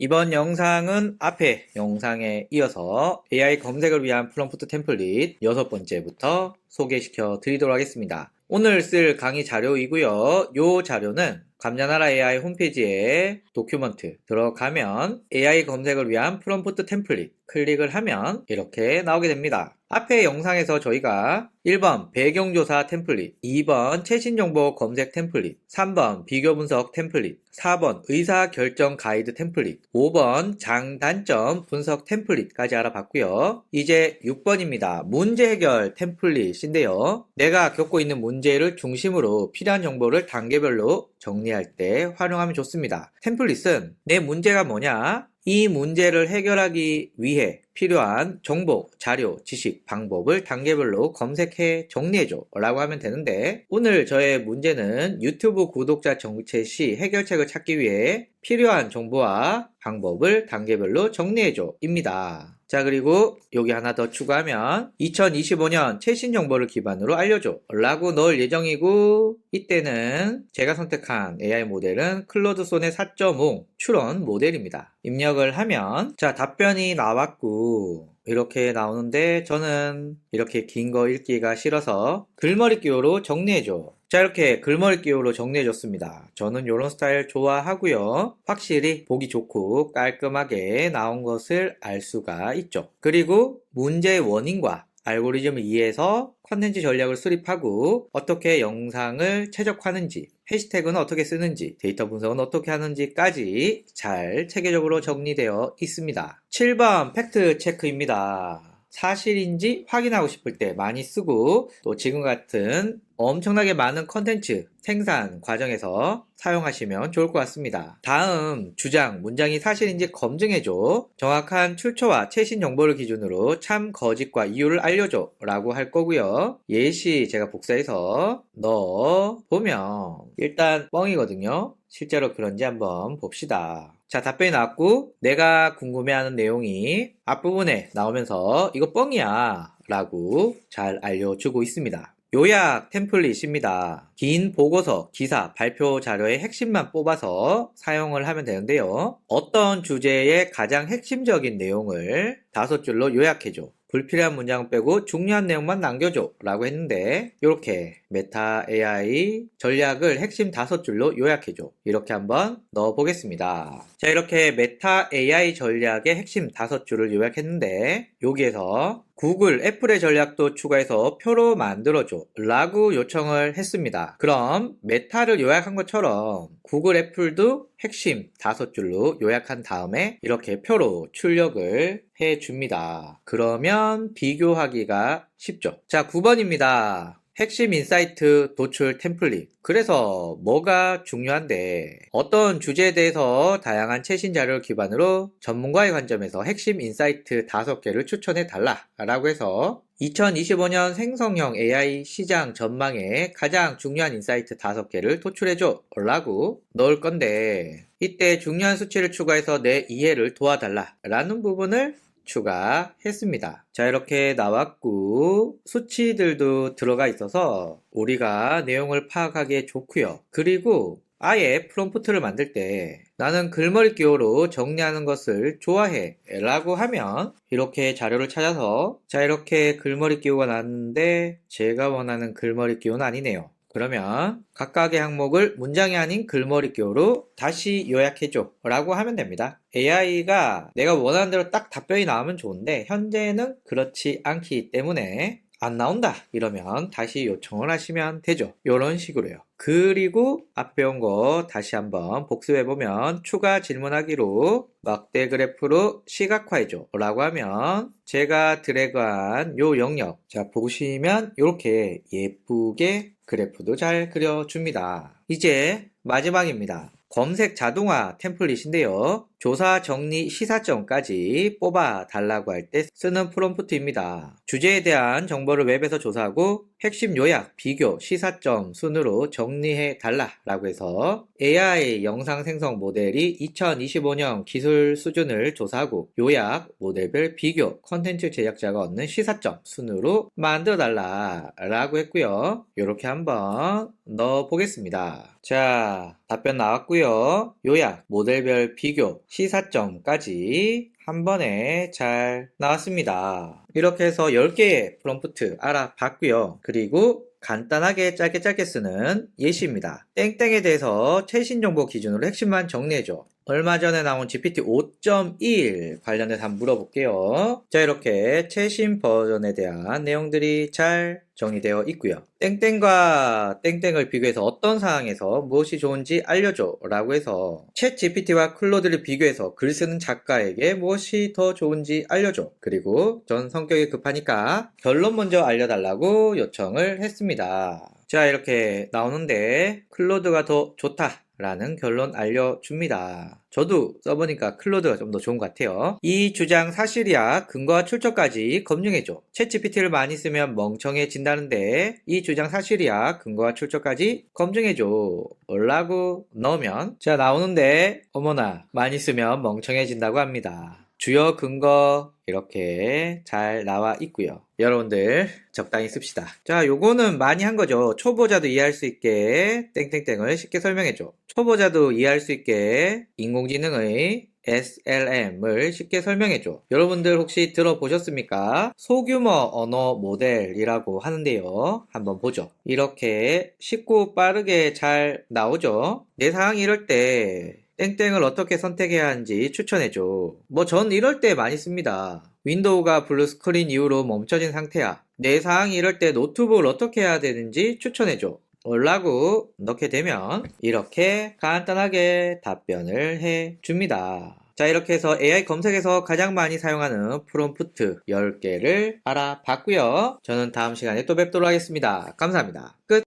이번 영상은 앞에 영상에 이어서 AI 검색을 위한 프롬프트 템플릿 여섯 번째부터 소개시켜 드리도록 하겠습니다. 오늘 쓸 강의 자료이고요. 이 자료는 감자나라 AI 홈페이지에 도큐먼트 들어가면 AI 검색을 위한 프롬프트 템플릿 클릭을 하면 이렇게 나오게 됩니다. 앞에 영상에서 저희가 1번 배경조사 템플릿, 2번 최신정보 검색 템플릿, 3번 비교분석 템플릿, 4번 의사결정 가이드 템플릿, 5번 장단점 분석 템플릿까지 알아봤고요. 이제 6번입니다. 문제 해결 템플릿인데요. 내가 겪고 있는 문제를 중심으로 필요한 정보를 단계별로 정리 할 때 활용하면 좋습니다. 템플릿은 내 문제가 뭐냐? 이 문제를 해결하기 위해 필요한 정보, 자료, 지식, 방법을 단계별로 검색해 정리해줘 라고 하면 되는데 오늘 저의 문제는 유튜브 구독자 정체 시 해결책을 찾기 위해 필요한 정보와 방법을 단계별로 정리해줘 입니다. 자 그리고 여기 하나 더 추가하면 2025년 최신 정보를 기반으로 알려줘 라고 넣을 예정이고 이때는 제가 선택한 AI 모델은 클로드 손의 4.5 추론 모델입니다. 입력을 하면 자 답변이 나왔고 이렇게 나오는데 저는 이렇게 긴 거 읽기가 싫어서 글머리 기호로 정리해줘. 자 이렇게 글머리 기호로 정리해줬습니다. 저는 이런 스타일 좋아하고요. 확실히 보기 좋고 깔끔하게 나온 것을 알 수가 있죠. 그리고 문제의 원인과 알고리즘을 이해해서 컨텐츠 전략을 수립하고 어떻게 영상을 최적화하는지 해시태그는 어떻게 쓰는지 데이터 분석은 어떻게 하는지까지 잘 체계적으로 정리되어 있습니다. 7번 팩트 체크입니다. 사실인지 확인하고 싶을 때 많이 쓰고 또 지금 같은 엄청나게 많은 컨텐츠 생산 과정에서 사용하시면 좋을 것 같습니다. 다음 주장 문장이 사실인지 검증해줘. 정확한 출처와 최신 정보를 기준으로 참 거짓과 이유를 알려줘 라고 할 거고요. 예시 제가 복사해서 넣어 보면 일단 뻥이거든요. 실제로 그런지 한번 봅시다. 자, 답변이 나왔고, 내가 궁금해하는 내용이 앞부분에 나오면서 이거 뻥이야 라고 잘 알려주고 있습니다. 요약 템플릿입니다. 긴 보고서, 기사, 발표 자료의 핵심만 뽑아서 사용을 하면 되는데요. 어떤 주제의 가장 핵심적인 내용을 다섯 줄로 요약해줘. 불필요한 문장 빼고 중요한 내용만 남겨줘 라고 했는데 이렇게 메타 AI 전략을 핵심 다섯 줄로 요약해줘. 이렇게 한번 넣어 보겠습니다. 자 이렇게 메타 AI 전략의 핵심 다섯 줄을 요약했는데 여기에서 구글, 애플의 전략도 추가해서 표로 만들어줘 라고 요청을 했습니다. 그럼 메타를 요약한 것처럼 구글, 애플도 핵심 다섯 줄로 요약한 다음에 이렇게 표로 출력을 해줍니다. 그러면 비교하기가 쉽죠. 자, 9번입니다. 핵심 인사이트 도출 템플릿. 그래서 뭐가 중요한데 어떤 주제에 대해서 다양한 최신 자료를 기반으로 전문가의 관점에서 핵심 인사이트 5개를 추천해 달라 라고 해서 2025년 생성형 AI 시장 전망에 가장 중요한 인사이트 5개를 도출해줘 라고 넣을 건데 이때 중요한 수치를 추가해서 내 이해를 도와달라 라는 부분을 추가했습니다. 자, 이렇게 나왔고, 수치들도 들어가 있어서 우리가 내용을 파악하기에 좋고요. 그리고 아예 프롬프트를 만들 때 나는 글머리 기호로 정리하는 것을 좋아해 라고 하면 이렇게 자료를 찾아서 자 이렇게 글머리 기호가 나왔는데 제가 원하는 글머리 기호는 아니네요. 그러면 각각의 항목을 문장이 아닌 글머리 기호로 다시 요약해줘 라고 하면 됩니다. AI가 내가 원하는 대로 딱 답변이 나오면 좋은데 현재는 그렇지 않기 때문에 안 나온다 이러면 다시 요청을 하시면 되죠. 이런 식으로요. 그리고 앞에 온거 다시 한번 복습해 보면 추가 질문하기로 막대 그래프로 시각화해줘 라고 하면 제가 드래그한 요 영역 자 보시면 이렇게 예쁘게 그래프도 잘 그려줍니다. 이제 마지막입니다. 검색 자동화 템플릿인데요. 조사 정리 시사점까지 뽑아 달라고 할 때 쓰는 프롬프트입니다. 주제에 대한 정보를 웹에서 조사하고 핵심 요약, 비교, 시사점 순으로 정리해 달라라고 해서 AI 영상 생성 모델이 2025년 기술 수준을 조사하고 요약, 모델별 비교, 컨텐츠 제작자가 얻는 시사점 순으로 만들어 달라라고 했고요. 이렇게 한번 넣어 보겠습니다. 자, 답변 나왔고요. 요약, 모델별 비교, 시사점까지 한 번에 잘 나왔습니다. 이렇게 해서 10개의 프롬프트 알아봤고요. 그리고 간단하게 짧게 짧게 쓰는 예시입니다. 땡땡에 대해서 최신 정보 기준으로 핵심만 정리해줘. 얼마 전에 나온 GPT 5.1 관련해서 한번 물어볼게요. 자, 이렇게 최신 버전에 대한 내용들이 잘 정리되어 있고요. 땡땡과 땡땡을 비교해서 어떤 상황에서 무엇이 좋은지 알려줘 라고 해서 챗 GPT와 클로드를 비교해서 글 쓰는 작가에게 무엇이 더 좋은지 알려줘. 그리고 전 성격이 급하니까 결론 먼저 알려달라고 요청을 했습니다. 자, 이렇게 나오는데 클로드가 더 좋다. 라는 결론 알려줍니다. 저도 써보니까 클로드가 좀 더 좋은 것 같아요. 이 주장 사실이야 근거와 출처까지 검증해줘. 챗GPT를 많이 쓰면 멍청해진다는데 이 주장 사실이야 근거와 출처까지 검증해줘. 라고 넣으면 자 나오는데 어머나 많이 쓰면 멍청해진다고 합니다. 주요 근거 이렇게 잘 나와 있고요. 여러분들 적당히 씁시다. 자, 요거는 많이 한 거죠. 초보자도 이해할 수 있게 땡땡땡을 쉽게 설명해 줘. 초보자도 이해할 수 있게 인공지능의 SLM을 쉽게 설명해줘. 여러분들 혹시 들어보셨습니까? 소규모 언어 모델이라고 하는데요. 한번 보죠. 이렇게 쉽고 빠르게 잘 나오죠. 내 상황이 이럴 때 땡땡을 어떻게 선택해야 하는지 추천해줘. 뭐 전 이럴 때 많이 씁니다. 윈도우가 블루 스크린 이후로 멈춰진 상태야. 내 상황이 이럴 때 노트북을 어떻게 해야 되는지 추천해줘. 라고 넣게 되면 이렇게 간단하게 답변을 해 줍니다. 자, 이렇게 해서 AI 검색에서 가장 많이 사용하는 프롬프트 10개를 알아봤고요. 저는 다음 시간에 또 뵙도록 하겠습니다. 감사합니다. 끝!